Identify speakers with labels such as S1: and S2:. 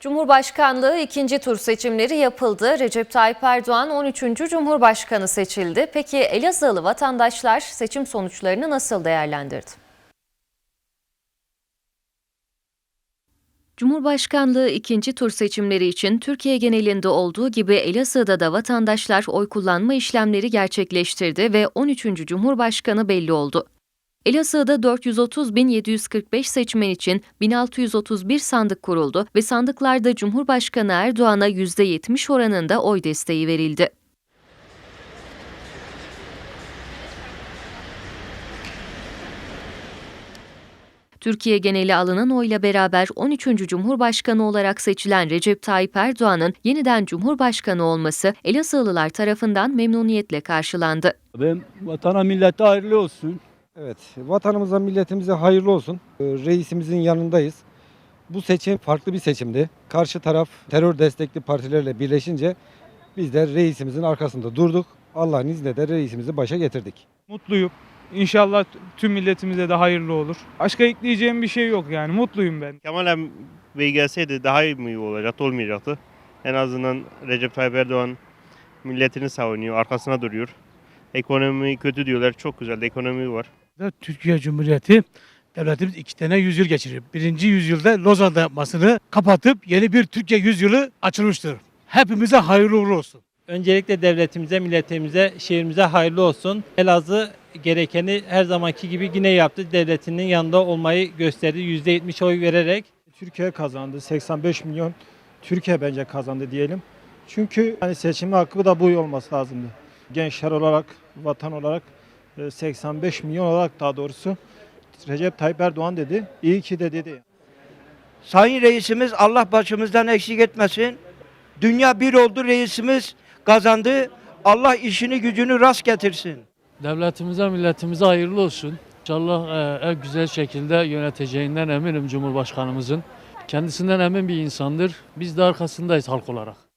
S1: Cumhurbaşkanlığı ikinci tur seçimleri yapıldı. Recep Tayyip Erdoğan 13. Cumhurbaşkanı seçildi. Peki Elazığlı vatandaşlar seçim sonuçlarını nasıl değerlendirdi? Cumhurbaşkanlığı ikinci tur seçimleri için Türkiye genelinde olduğu gibi Elazığ'da da vatandaşlar oy kullanma işlemleri gerçekleştirdi ve 13. Cumhurbaşkanı belli oldu. Elazığ'da 430.745 seçmen için 1631 sandık kuruldu ve sandıklarda Cumhurbaşkanı Erdoğan'a %70 oranında oy desteği verildi. Türkiye geneli alınan oyla beraber 13. Cumhurbaşkanı olarak seçilen Recep Tayyip Erdoğan'ın yeniden Cumhurbaşkanı olması Elazığlılar tarafından memnuniyetle karşılandı.
S2: Ben vatana millete hayırlı olsun.
S3: Evet, vatanımıza, milletimize hayırlı olsun. Ee, Reisimizin yanındayız. Bu seçim farklı bir seçimdi. Karşı taraf terör destekli partilerle birleşince biz de reisimizin arkasında durduk. Allah'ın izniyle de reisimizi başa getirdik.
S4: Mutluyum. İnşallah tüm milletimize de hayırlı olur. Başka ekleyeceğim bir şey yok yani. Mutluyum ben.
S5: Kemal em- Bey gelseydi daha iyi mi olacaktı, olmayacaktı. En azından Recep Tayyip Erdoğan milletini savunuyor, arkasına duruyor. Ekonomi kötü diyorlar, çok güzel de ekonomi var.
S6: Da Türkiye Cumhuriyeti devletimiz iki tane yüzyıl geçiriyor. Birinci yüzyılda Lozan'da yapmasını kapatıp yeni bir Türkiye yüzyılı açılmıştır. Hepimize hayırlı uğurlu olsun.
S7: Öncelikle devletimize, milletimize, şehrimize hayırlı olsun. Elazığ gerekeni her zamanki gibi yine yaptı. Devletinin yanında olmayı gösterdi. %70 oy vererek.
S8: Türkiye kazandı. 85 milyon Türkiye bence kazandı diyelim. Çünkü hani seçim hakkı da bu olması lazımdı. Gençler olarak, vatan olarak 85 milyon olarak daha doğrusu Recep Tayyip Erdoğan dedi. İyi ki de dedi.
S9: Sayın reisimiz Allah başımızdan eksik etmesin. Dünya bir oldu reisimiz kazandı. Allah işini gücünü rast getirsin.
S10: Devletimize, milletimize hayırlı olsun. İnşallah e, en güzel şekilde yöneteceğinden eminim Cumhurbaşkanımızın. Kendisinden emin bir insandır. Biz de arkasındayız halk olarak.